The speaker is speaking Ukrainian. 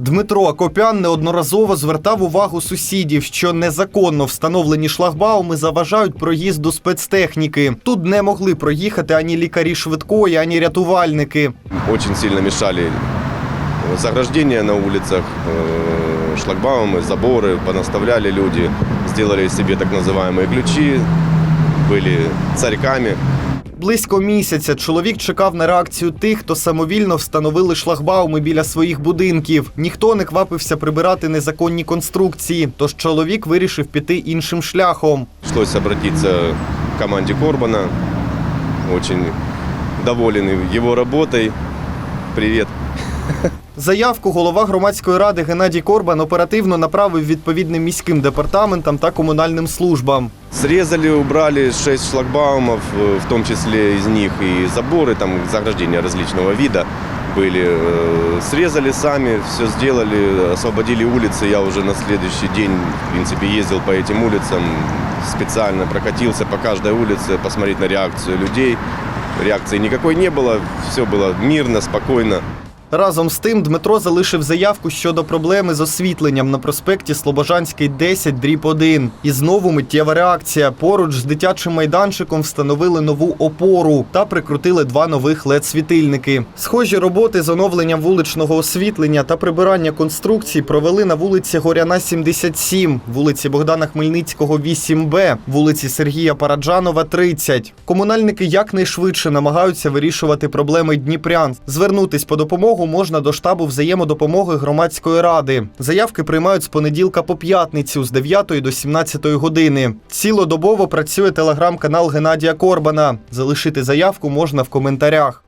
Дмитро Акопян неодноразово звертав увагу сусідів, що незаконно встановлені шлагбауми заважають проїзду спецтехніки. Тут не могли проїхати ані лікарі швидкої, ані рятувальники. Очень сильно мешали заграждения на улицах, э, шлагбаумы, заборы, понаставляли люди, сделали себе так называемые ключи, были царьками. Близько місяця чоловік чекав на реакцію тих, хто самовільно встановили шлагбауми біля своїх будинків. Ніхто не квапився прибирати незаконні конструкції, тож чоловік вирішив піти іншим шляхом. Пришлось обратиться команді Корбана. Очень доволен його роботою. Привет. Заявку голова громадської ради Геннадій Корбан оперативно направив відповідним міським департаментам та комунальним службам. Срезали, убрали 6 шлагбаумов, э, в том числе из них и заборы, там заграждения различного вида были. Э, Срезали сами, все сделали, освободили улицы. Я уже на следующий день, в принципе, ездил по этим улицам, специально прокатился по каждой улице, посмотреть на реакцию людей. Реакции никакой не было, все было мирно, спокойно. Разом з тим Дмитро залишив заявку щодо проблеми з освітленням на проспекті Слобожанський 10 дріб 1. І знову миттєва реакція. Поруч з дитячим майданчиком встановили нову опору та прикрутили два нових led світильники Схожі роботи з оновленням вуличного освітлення та прибирання конструкцій провели на вулиці Горяна 77, вулиці Богдана Хмельницького 8Б, вулиці Сергія Параджанова 30. Комунальники якнайшвидше намагаються вирішувати проблеми дніпрян. Звернутись по допомогу можна до штабу взаємодопомоги громадської ради. Заявки приймають з понеділка по п'ятницю з 9 до 17 години. Цілодобово працює телеграм-канал Геннадія Корбана. Залишити заявку можна в коментарях.